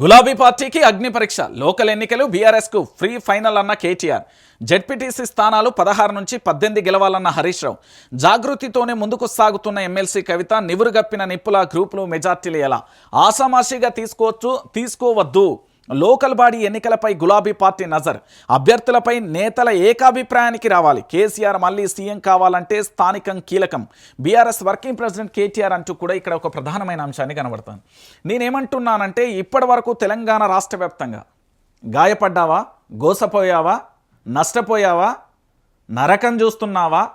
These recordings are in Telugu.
గులాబీ పార్టీకి అగ్ని పరీక్ష. లోకల్ ఎన్నికలు బీఆర్ఎస్కు ఫ్రీ ఫైనల్ అన్న కేటీఆర్. జెడ్పీటీసీ స్థానాలు పదహారు నుంచి పద్దెనిమిది గెలవాలన్న హరీష్ రావు. జాగృతితోనే ముందుకు సాగుతున్న ఎమ్మెల్సీ కవిత నివురుగప్పిన నిప్పుల గ్రూపులు మెజార్టీలు ఎలా? ఆషామాషిగా తీసుకోవచ్చు తీసుకోవద్దు. లోకల్ బాడీ ఎన్నికలపై గులాబీ పార్టీ నజర్. అభ్యర్థులపై నేతల ఏకాభిప్రాయానికి రావాలి. కేసీఆర్ మళ్ళీ సీఎం కావాలంటే స్థానికం కీలకం. బీఆర్ఎస్ వర్కింగ్ ప్రెసిడెంట్ కేటీఆర్ అంటూ కూడా ఇక్కడ ఒక ప్రధానమైన అంశాన్ని కనబడుతుంది. నేనేమంటున్నానంటే ఇప్పటి వరకు తెలంగాణ రాష్ట్ర వ్యాప్తంగా గాయపడ్డావా? గోసపోయావా? నష్టపోయావా? నరకం చూస్తున్నావా?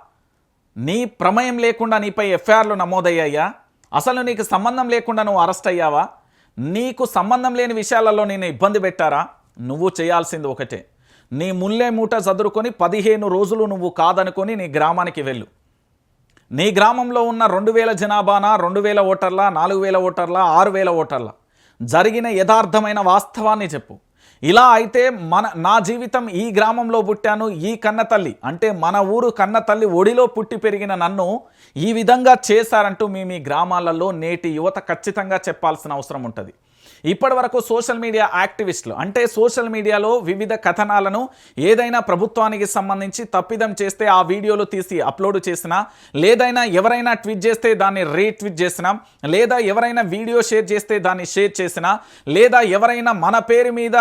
నీ ప్రమేయం లేకుండా నీపై ఎఫ్ఐఆర్లు నమోదయ్యాయా? అసలు నీకు సంబంధం లేకుండా నువ్వు అరెస్ట్ అయ్యావా? నీకు సంబంధం లేని విషయాలలో నేను ఇబ్బంది పెట్టారా? నువ్వు చేయాల్సింది ఒకటే. నీ ముల్లే మూట చదురుకొని పదిహేను రోజులు నువ్వు కాదనుకొని నీ గ్రామానికి వెళ్ళు. నీ గ్రామంలో ఉన్న రెండు వేల జనాభాన రెండు వేల ఓటర్ల నాలుగు వేల ఓటర్ల ఆరు వేల ఓటర్ల? జరిగిన యథార్థమైన వాస్తవాన్ని చెప్పు. ఇలా అయితే మన నా జీవితం ఈ గ్రామంలో పుట్టాను ఈ కన్న తల్లి అంటే మన ఊరు కన్న తల్లి ఒడిలో పుట్టి పెరిగిన నన్ను ఈ విధంగా చేశారంటూ మీ మీ గ్రామాలలో నేటి యువత ఖచ్చితంగా చెప్పాల్సిన అవసరం ఉంటుంది. ఇప్పటి వరకు సోషల్ మీడియా యాక్టివిస్టులు అంటే సోషల్ మీడియాలో వివిధ కథనాలను ఏదైనా ప్రభుత్వానికి సంబంధించి తప్పిదం చేస్తే ఆ వీడియోలు తీసి అప్లోడ్ చేసినా లేదైనా ఎవరైనా ట్వీట్ చేస్తే దాన్ని రీట్వీట్ చేసినా లేదా ఎవరైనా వీడియో షేర్ చేస్తే దాన్ని షేర్ చేసినా లేదా ఎవరైనా మన పేరు మీద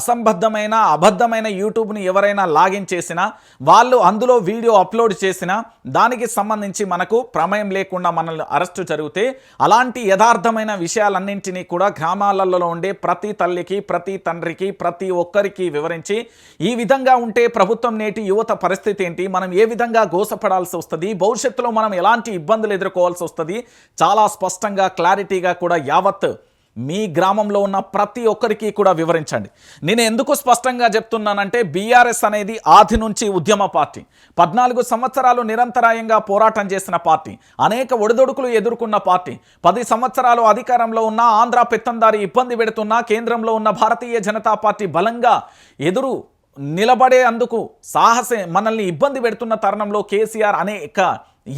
అసంబద్ధమైన అబద్ధమైన యూట్యూబ్ని ఎవరైనా లాగిన్ చేసినా వాళ్ళు అందులో వీడియో అప్లోడ్ చేసినా దానికి సంబంధించి మనకు ప్రమేయం లేకుండా మనల్ని అరెస్టు జరిగితే అలాంటి యథార్థమైన విషయాలన్నింటినీ కూడా గ్రామాలలో ఉండే ప్రతి తల్లికి ప్రతి తండ్రికి ప్రతి ఒక్కరికి వివరించి ఈ విధంగా ఉంటే ప్రభుత్వం నేటి యువత పరిస్థితి ఏంటి? మనం ఏ విధంగా గోసపడాల్సి వస్తుంది? భవిష్యత్తులో మనం ఎలాంటి ఇబ్బందులు ఎదుర్కోవాల్సి వస్తుంది? చాలా స్పష్టంగా క్లారిటీగా కూడా యావత్ మీ గ్రామంలో ఉన్న ప్రతి ఒక్కరికి కూడా వివరించండి. నేను ఎందుకు స్పష్టంగా చెప్తున్నానంటే బీఆర్ఎస్ అనేది ఆది నుంచి ఉద్యమ పార్టీ. పద్నాలుగు సంవత్సరాలు నిరంతరాయంగా పోరాటం చేసిన పార్టీ. అనేక ఒడిదొడుకులు ఎదుర్కొన్న పార్టీ. పది సంవత్సరాలు అధికారంలో ఉన్న ఆంధ్ర పెత్తందారి ఇబ్బంది పెడుతున్నా కేంద్రంలో ఉన్న భారతీయ జనతా పార్టీ బలంగా ఎదురు నిలబడే అందుకు సాహసే మనల్ని ఇబ్బంది పెడుతున్న తరుణంలో కేసీఆర్ అనేక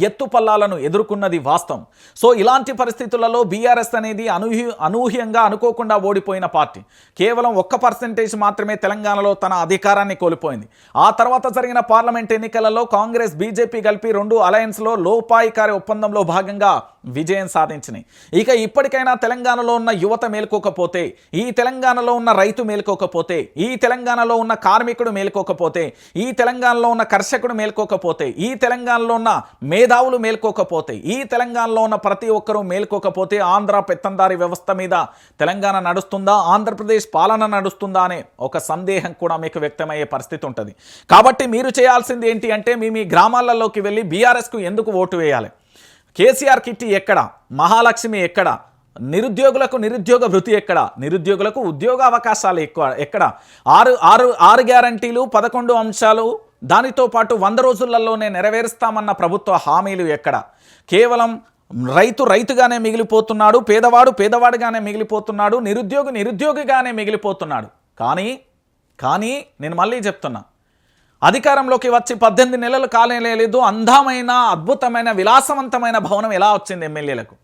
ఎత్తుపల్లాలను ఎదుర్కొన్నది వాస్తవం. సో ఇలాంటి పరిస్థితులలో బీఆర్ఎస్ అనేది అనూహ్య అనూహ్యంగా అనుకోకుండా ఓడిపోయిన పార్టీ. కేవలం ఒక్క పర్సెంటేజ్ మాత్రమే తెలంగాణలో తన అధికారాన్ని కోల్పోయింది. ఆ తర్వాత జరిగిన పార్లమెంట్ ఎన్నికలలో కాంగ్రెస్ బీజేపీ కలిపి రెండు అలయన్స్లో లోపాయికారి ఒప్పందంలో భాగంగా విజయం సాధించినాయి. ఇక ఇప్పటికైనా తెలంగాణలో ఉన్న యువత మేల్కోకపోతే ఈ తెలంగాణలో ఉన్న రైతు మేల్కోకపోతే ఈ తెలంగాణలో ఉన్న కార్మికుడు మేల్కోకపోతే ఈ తెలంగాణలో ఉన్న కర్షకుడు మేల్కోకపోతే ఈ తెలంగాణలో ఉన్న మేధావులు మేల్కోకపోతే ఈ తెలంగాణలో ఉన్న ప్రతి ఒక్కరూ మేల్కోకపోతే ఆంధ్ర పెత్తందారి వ్యవస్థ మీద తెలంగాణ నడుస్తుందా ఆంధ్రప్రదేశ్ పాలన నడుస్తుందా అనే ఒక సందేహం కూడా మీకు వ్యక్తమయ్యే పరిస్థితి ఉంటుంది. కాబట్టి మీరు చేయాల్సింది ఏంటి అంటే మీ మీ గ్రామాలలోకి వెళ్ళి బీఆర్ఎస్కు ఎందుకు ఓటు వేయాలి? కేసీఆర్ కిట్టి ఎక్కడ? మహాలక్ష్మి ఎక్కడ? నిరుద్యోగులకు నిరుద్యోగ వృత్తి ఎక్కడ? నిరుద్యోగులకు ఉద్యోగ అవకాశాలు ఎక్కువ ఎక్కడ? ఆరు ఆరు ఆరు గ్యారంటీలు పదకొండు అంశాలు దానితో పాటు వంద రోజులలోనే నెరవేరుస్తామన్న ప్రభుత్వ హామీలు ఎక్కడ? కేవలం రైతు రైతుగానే మిగిలిపోతున్నాడు పేదవాడు పేదవాడుగానే మిగిలిపోతున్నాడు నిరుద్యోగి నిరుద్యోగిగానే మిగిలిపోతున్నాడు. కానీ కానీ నేను మళ్ళీ చెప్తున్నా అధికారంలోకి వచ్చి పద్దెనిమిది నెలలు కాలేదు అందమైన అద్భుతమైన విలాసవంతమైన భవనం ఎలా వచ్చింది ఎమ్మెల్యేలకు?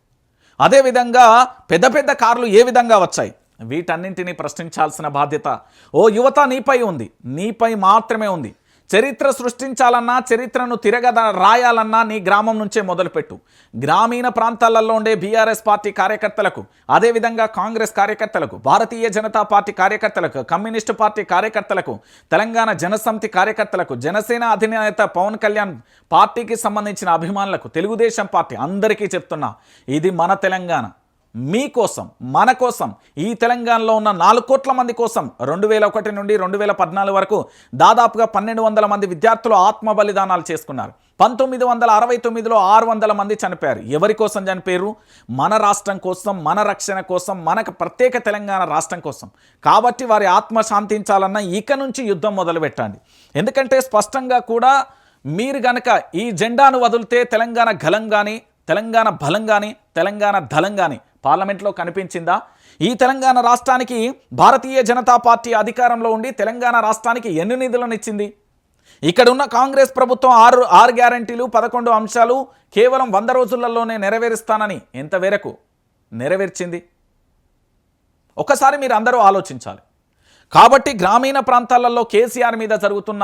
అదేవిధంగా పెద్ద పెద్ద కార్లు ఏ విధంగా వచ్చాయి? వీటన్నింటినీ ప్రశ్నించాల్సిన బాధ్యత ఓ యువత నీపై ఉంది. నీపై మాత్రమే ఉంది. చరిత్ర సృష్టించాలన్నా చరిత్రను తిరగద రాయాలన్నా నీ గ్రామం నుంచే మొదలుపెట్టు. గ్రామీణ ప్రాంతాలలో ఉండే బీఆర్ఎస్ పార్టీ కార్యకర్తలకు అదేవిధంగా కాంగ్రెస్ కార్యకర్తలకు భారతీయ జనతా పార్టీ కార్యకర్తలకు కమ్యూనిస్టు పార్టీ కార్యకర్తలకు తెలంగాణ జనసమితి కార్యకర్తలకు జనసేన అధినేత పవన్ కళ్యాణ్ పార్టీకి సంబంధించిన అభిమానులకు తెలుగుదేశం పార్టీ అందరికీ చెప్తున్నా ఇది మన తెలంగాణ. మీకోసం మన కోసం ఈ తెలంగాణలో ఉన్న నాలుగు కోట్ల మంది కోసం రెండు వేల ఒకటి నుండి రెండు వేల పద్నాలుగు వరకు దాదాపుగా పన్నెండు వందల మంది విద్యార్థులు ఆత్మ బలిదానాలు చేసుకున్నారు. పంతొమ్మిది వందల అరవై తొమ్మిదిలో ఆరు వందల మంది చనిపోయారు. ఎవరి కోసం చనిపోయారు? మన రాష్ట్రం కోసం మన రక్షణ కోసం మనకు ప్రత్యేక తెలంగాణ రాష్ట్రం కోసం. కాబట్టి వారి ఆత్మ శాంతించాలన్న ఇక నుంచి యుద్ధం మొదలుపెట్టండి ఎందుకంటే స్పష్టంగా కూడా మీరు గనక ఈ జెండాను వదిలితే తెలంగాణ గలం కానీ తెలంగాణ బలం కానీ తెలంగాణ దళం కానీ పార్లమెంట్లో కనిపించిందా? ఈ తెలంగాణ రాష్ట్రానికి భారతీయ జనతా పార్టీ అధికారంలో ఉండి తెలంగాణ రాష్ట్రానికి ఎన్ని నిధులను ఇచ్చింది ఇక్కడ ఉన్న కాంగ్రెస్ ప్రభుత్వం ఆరు ఆరు గ్యారంటీలు పదకొండు అంశాలు కేవలం వంద రోజులలోనే నెరవేరుస్తానని ఎంతవరకు నెరవేర్చింది? ఒకసారి మీరు అందరూ ఆలోచించాలి. కాబట్టి గ్రామీణ ప్రాంతాలలో కేసీఆర్ మీద జరుగుతున్న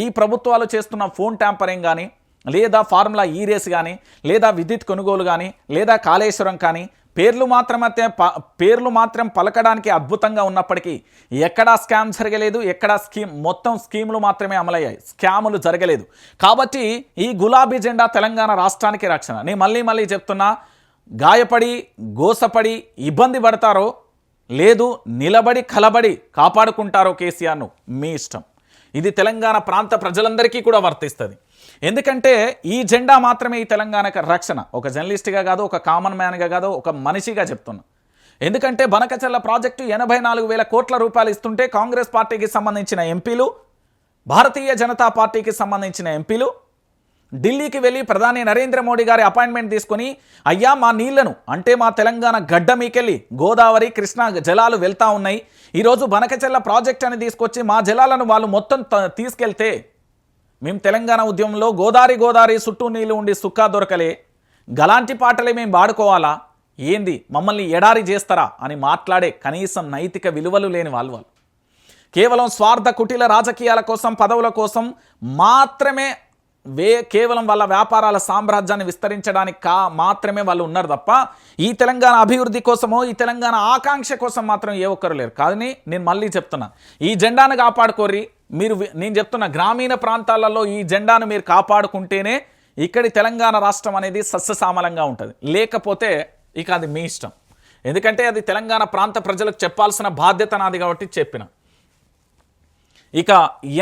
ఈ ప్రభుత్వాలు చేస్తున్న ఫోన్ ట్యాంపరింగ్ కానీ లేదా ఫార్ములా ఈ రేస్ కానీ లేదా విద్యుత్ కొనుగోలు కానీ లేదా కాళేశ్వరం కానీ పేర్లు మాత్రమే ప- పేర్లు మాత్రం పలకడానికి అద్భుతంగా ఉన్నప్పటికీ ఎక్కడా స్కామ్ జరగలేదు ఎక్కడా స్కీమ్ మొత్తం స్కీములు మాత్రమే అమలయ్యాయి. స్కాములు జరగలేదు. కాబట్టి ఈ గులాబీ జెండా తెలంగాణ రాష్ట్రానికి రక్షణ. నేను మళ్ళీ మళ్ళీ చెప్తున్నా గాయపడి గోసపడి ఇబ్బంది పడతారో లేదు నిలబడి కలబడి కాపాడుకుంటారో కేసీఆర్ను మీ ఇష్టం. ఇది తెలంగాణ ప్రాంత ప్రజలందరికీ కూడా వర్తిస్తుంది. ఎందుకంటే ఈ జెండా మాత్రమే ఈ తెలంగాణకు రక్షణ. ఒక జర్నలిస్ట్గా కాదు ఒక కామన్ మ్యాన్గా కాదు ఒక మనిషిగా చెప్తున్నా. ఎందుకంటే బనకచెల్ల ప్రాజెక్టు ఎనభై నాలుగు వేల కోట్ల రూపాయలు ఇస్తుంటే కాంగ్రెస్ పార్టీకి సంబంధించిన ఎంపీలు భారతీయ జనతా పార్టీకి సంబంధించిన ఎంపీలు ఢిల్లీకి వెళ్ళి ప్రధాని నరేంద్ర మోడీ గారి అపాయింట్మెంట్ తీసుకొని అయ్యా మా నీళ్ళను అంటే మా తెలంగాణ గడ్డ మీకెళ్ళి గోదావరి కృష్ణా జలాలు వెళ్తా ఉన్నాయి. ఈరోజు బనకచెల్ల ప్రాజెక్ట్ అని తీసుకొచ్చి మా జలాలను వాళ్ళు మొత్తం తీసుకెళ్తే మేము తెలంగాణ ఉద్యమంలో గోదావరి గోదారి చుట్టూ నీళ్ళు ఉండి సుక్కా దొరకలే. గలాంటి పాటలే మేము వాడుకోవాలా? ఏంది? మమ్మల్ని ఎడారి చేస్తారా? అని మాట్లాడే కనీసం నైతిక విలువలు లేని వాళ్ళు వాళ్ళు. కేవలం స్వార్థ కుటిల రాజకీయాల కోసం పదవుల కోసం మాత్రమే వే కేవలం వాళ్ళ వ్యాపారాల సామ్రాజ్యాన్ని విస్తరించడానికి కా మాత్రమే వాళ్ళు ఉన్నారు తప్ప ఈ తెలంగాణ అభివృద్ధి కోసమో ఈ తెలంగాణ ఆకాంక్ష కోసం మాత్రం ఏ ఒక్కరు లేరు. కానీ నేను మళ్ళీ చెప్తున్నా ఈ జెండాను కాపాడుకోర్రి మీరు నేను చెప్తున్న గ్రామీణ ప్రాంతాలలో ఈ జెండాను మీరు కాపాడుకుంటేనే ఇక్కడి తెలంగాణ రాష్ట్రం అనేది సస్యశ్యామలంగా ఉంటుంది. లేకపోతే ఇక అది మీ ఇష్టం. ఎందుకంటే అది తెలంగాణ ప్రాంత ప్రజలకు చెప్పాల్సిన బాధ్యత నాది కాబట్టి చెప్పిన. ఇక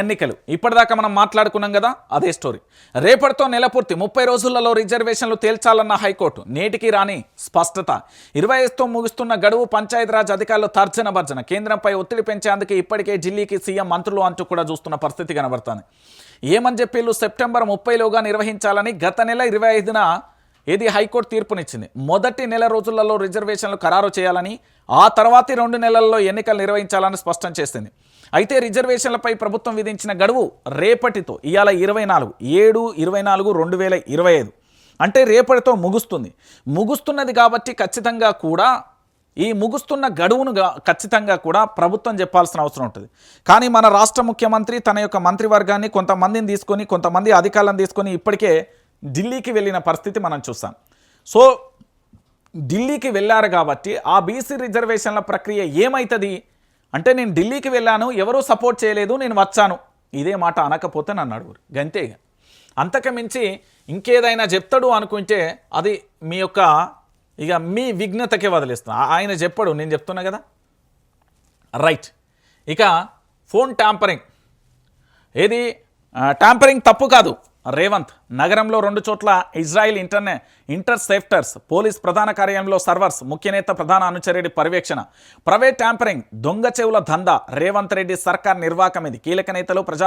ఎన్నికలు. ఇప్పటిదాకా మనం మాట్లాడుకున్నాం కదా అదే స్టోరీ. రేపటితో నెలపూర్తి ముప్పై రోజులలో రిజర్వేషన్లు తేల్చాలన్న హైకోర్టు. నేటికి రాని స్పష్టత. ఇరవై ఐదుతో ముగుస్తున్న గడువు పంచాయతీరాజ్ అధికారులు తర్జన భర్జన. కేంద్రంపై ఒత్తిడి పెంచేందుకు ఇప్పటికే ఢిల్లీకి సీఎం మంత్రులు అంటూ కూడా చూస్తున్న పరిస్థితి కనబడుతుంది. ఏమని చెప్పిళ్ళు సెప్టెంబర్ ముప్పైలోగా నిర్వహించాలని గత నెల ఇరవై ఐదున ఏది హైకోర్టు తీర్పునిచ్చింది. మొదటి నెల రోజులలో రిజర్వేషన్లు ఖరారు చేయాలని ఆ తర్వాతి రెండు నెలల్లో ఎన్నికలు నిర్వహించాలని స్పష్టం చేసింది. అయితే రిజర్వేషన్లపై ప్రభుత్వం విధించిన గడువు రేపటితో ఇవాళ ఇరవై నాలుగు ఏడు ఇరవై నాలుగు రెండు వేల ఇరవై ఐదు. అంటే రేపటితో ముగుస్తుంది. ముగుస్తున్నది కాబట్టి ఖచ్చితంగా కూడా ఈ ముగుస్తున్న గడువును ఖచ్చితంగా కూడా ప్రభుత్వం చెప్పాల్సిన అవసరం ఉంటుంది. కానీ మన రాష్ట్ర ముఖ్యమంత్రి తన యొక్క మంత్రివర్గాన్ని కొంతమందిని తీసుకొని కొంతమంది అధికారులను తీసుకొని ఇప్పటికే ఢిల్లీకి వెళ్ళిన పరిస్థితి మనం చూస్తాం సో ఢిల్లీకి వెళ్ళారు కాబట్టి ఆ బీసీ రిజర్వేషన్ల ప్రక్రియ ఏమవుతుంది అంటే నేను ఢిల్లీకి వెళ్ళాను ఎవరూ సపోర్ట్ చేయలేదు నేను వచ్చాను. ఇదే మాట అనకపోతే నన్ను అడుగురు. గంతే ఇక. అంతకు మించి ఇంకేదైనా చెప్తాడు అనుకుంటే అది మీ యొక్క ఇక మీ విఘ్నతకే వదిలేస్తాను ఆ- ఆయన చెప్పడు నేను చెప్తున్నా కదా? రైట్. ఇక ఫోన్ ట్యాంపరింగ్. ఏది? టాంపరింగ్ ట్యాంపరింగ్ తప్పు కాదు. రేవంత్ నగరంలో రెండు చోట్ల ఇజ్రాయిల్ ఇంటర్నే ఇంటర్సెప్టర్స్ పోలీస్ ప్రధాన కార్యాలయంలో సర్వర్స్ ముఖ్యనేత ప్రధాన అనుచరుడి పర్యవేక్షణ. ప్రైవేట్ ట్యాంపరింగ్ దొంగ చెవుల దందా రేవంత్ రెడ్డి సర్కార్ నిర్వాహకం ఇది. కీలక నేతలు ప్రజా